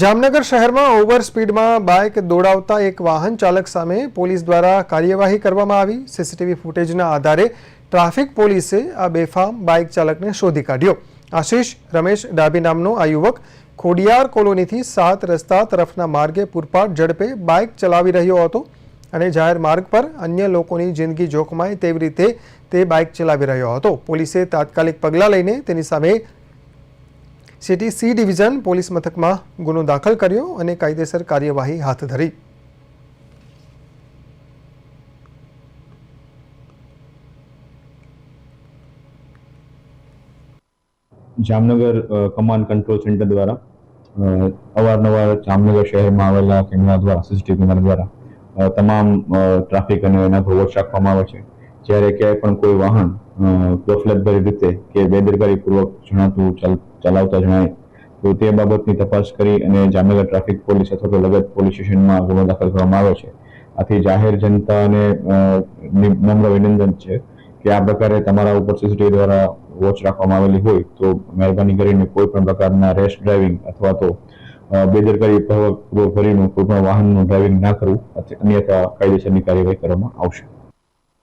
જામનગર શહેરમાં ઓવર સ્પીડમાં બાઇક દોડાવતા એક વાહન ચાલક સામે પોલીસ દ્વારા કાર્યવાહી કરવામાં આવી. સીસીટીવી ફૂટેજના આધારે ટ્રાફિક પોલીસે આ બેફામ બાઇક ચાલકને શોધી કાઢ્યો. આશીષ, રમેશ ડાબી નામનો આ યુવક ખોડિયાર કોલોનીથી સાત રસ્તા તરફના માર્ગે પૂરપાટ ઝડપે બાઇક ચલાવી રહ્યો હતો અને જાહેર માર્ગ પર અન્ય લોકોની જિંદગી જોખમાય તેવી રીતે તે બાઇક ચલાવી રહ્યો હતો. પોલીસે તાત્કાલિક પગલાં લઈને તેની સામે સિટી સી ડિવિઝન પોલીસ મથકમાં ગુનો દાખલ કર્યો અને કાયદેસર કાર્યવાહી હાથ ધરી. જામનગર કમાન્ડ કંટ્રોલ સેન્ટર દ્વારા અવારનવાર જામનગર શહેરમાં આવેલા કેમેરા દ્વારા, સીસીટીવી કેમેરા દ્વારા તમામ ટ્રાફિક અને એના વોચ રાખવામાં આવે છે. જ્યારે ક્યાંય પણ કોઈ વાહન ગફલતભરી રીતે કે બેદરકારીપૂર્વક જણાતું ચલાવતા જણાય, તો તે બાબતની તપાસ કરી અને જામનગર ટ્રાફિક પોલીસ અથવા તો લગત પોલીસ સ્ટેશનમાં ગુનો દાખલ કરવામાં આવે છે. આથી જાહેર જનતાને નમ્ર વિનંદન છે કે આ પ્રકારે તમારા ઉપર સીસીટીવી દ્વારા વોચ રાખવામાં આવેલી હોય તો મહેરબાની કરીને કોઈ પણ પ્રકારના રેશ ડ્રાઇવિંગ અથવા તો બેદરકારી પૂર્વક ભરીનું કોઈ પણ વાહનનું ડ્રાઇવિંગ ના કરવું અન્યથા કાયદેસરની કાર્યવાહી કરવામાં આવશે.